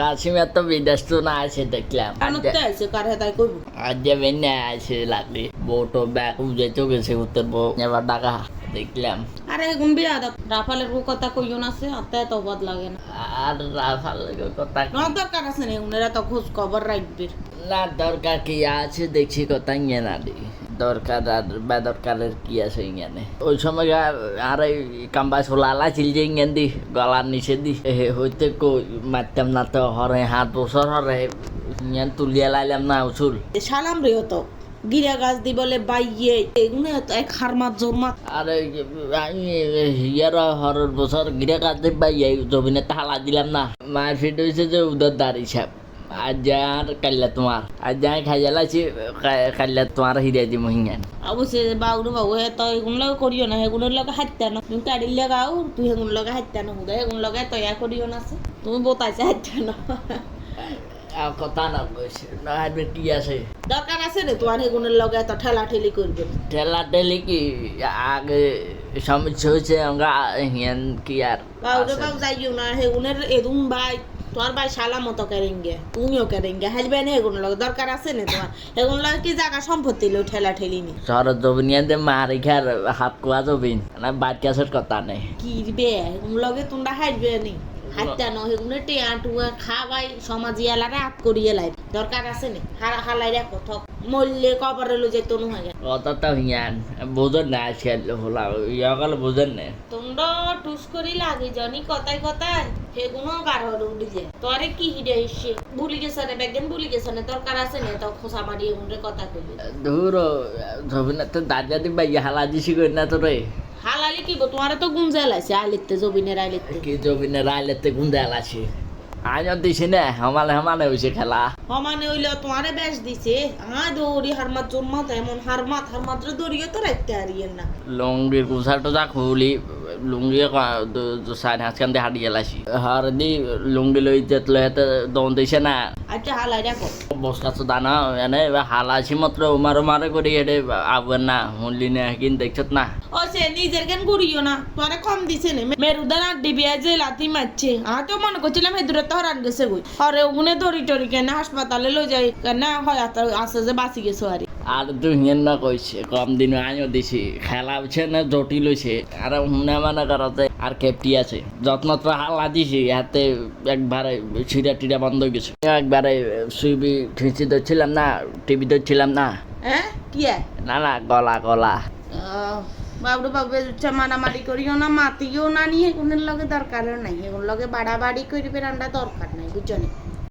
কাশ্মীর তো বিদেশ তো না আছে দেখলাম। আনতে আছে কার আজ যাবে না আছে লাগলি বউটো ব্যাগ উজেতেও গেছে উত্তর বউ। এবার টাকা দেখলাম। আরে এগুন বিয়া দা রাফালের কথা কইও না সে আতে তো বদ লাগে না। আর রাফাল কথা না দরকার আছে না এগুনেরা তো খোঁজ খবর রাখবে। না দরকার কি আছে দেখছি কথা ইয়ে না দি। দরকার আর বেদরকারের কি আছে ইঙ্গানে ওই সময় আর কাম্বা সোলালা যে ইঙ্গেন দি গলার নিচে দি এ হইতে কই মারতাম না তো হরে হাত বছর হরে ইয়ান তুলিয়া লাইলাম না উচুল সালাম রে তো গিরা গাছ দি বলে বাইয়ে এগুনে তো এক হারমাত জোরমাত আর ইয়ার হরের বছর গিরে কাঁদতে পাই এই জমিনে তালা দিলাম না। মায়ের ফিট হয়েছে যে উদর দাঁড়ি সাপ আজ যার কাল্লা তোমার। আজ যাই খাইয়ালাছি কাল্লা তোমার হিরে দিব হিঙ্গান। অবশ্যই বাউরু বাবু হে তো এগুন লগে করিও না এগুনের লগে হাইতা না। তুমি কাড়ির লাগাও তুই এগুন লগে হাইতা না হুদা এগুন লগে তৈয়া করিও না। তুমি বোতাইছে হাইতা না। কথা না কইছে না হাইবে কি আছে? দরকার আছে রে তোমার এগুনের লগে এত ঠেলা ঠেলি করবে। ঠেলা ঠেলি কি? আগে সমস্যা হয়েছে আমরা হিয়ান কি আর? বাউরে? বাবু যাইও না হেগুনের এদুন ভাই। তোমার ভাই শালা মতো কেরেঙ্গে তুমিও কেরেঙ্গে হাজবে না এগুন লগে দরকার আছে না তোমার? এগুন লোক কি জায়গা সম্পত্তি লো ঠেলা ঠেলি নি শহরের জমিনিয়াতে মারি খার হাত কোয়া জবিন না বাদ কথা নেই। কি বে এগুন লগে তোমরা হাজবে নি? হাইতা ন হেগুনে টিয়া টুয়া খাওয়াই সমাজি এলারে আত করিয়ে লাই। দরকার আছে নি? হারা হালাই রে কথক মরলে কবরে লো যেত নহয় কথাটা হিয়ান। বোঝেন না আজকাল হলা ইয়াকাল বোঝেন না। তোমরা টুস করি লাগে জানি কথায় কথায়। সেগুলো গার হলো উঠি যে তোরে কি হিডে এসে ভুলি গেছে রে বেগেন ভুলি গেছে না। দরকার আছে না? তো খোসা মারি এগুলো কথা কইবি। ধুর জমিনাতে দাঁড়িয়ে দিবা ইয়া হালা দিছি কই না তোরে। হালালি কি গো? তোমারে তো গুঞ্জা লাইছে আইলিতে জবিনের আইলিতে কি জমিনে রাইলেতে গুঞ্জা আলাছি আইন দিছি না হামালে হামালে হইছে খেলা। সমানে হইলে তোমারে বেশ দিছে। হ্যাঁ দৌড়ি হারমাত জন্মাত এমন হারমাত হারমাত্র দৌড়িয়ে তো রাখতে হারিয়ে না। লুঙ্গির কুসাটো যা খুলি লুঙ্গি সাইড হাঁচকান দিয়ে হাঁটি গেলাছি হার দি লুঙ্গি লই তেতলে হেতে দন দিছে না। আচ্ছা হালাই রাখো বসকা তো দানা এনে হালাছি মাত্র উমার উমারে করি হেঁটে আবুয়ের না হুনলি না কিন দেখছত না। ও সে নিজের কেন করিও না তোরে কম দিছে নে? মেরুদান বিয়া যে লাথি মারছে তো মনে করছিলাম হেদুরে তো হরান গেছে গই ওগুনে দড়ি টড়ি কেন হাসপাতালে লই যাই কেন হয় আছে যে বাঁচি গেছো আরে আর হিয়েন না কইছে কম দিন আইও দিছি। খেলা হচ্ছে না জটিল হয়েছে আর হুনে মানে করতে আর কেপটি আছে। যত্ন তো হালা দিছি হাতে একবারে ছিঁড়া টিড়া বন্ধ হয়ে গেছে। একবারে সুইবি ঠিঁচি ধরছিলাম না টিভি ধরছিলাম না। হ্যাঁ কি না না গলা গলা। বাবু বাবু মারামারি করিও না মাতিও না নিয়ে এগুনের লগে দরকারও নাই। এগুন লগে বাড়াবাড়ি করিবে রান্না দরকার নাই বুঝছ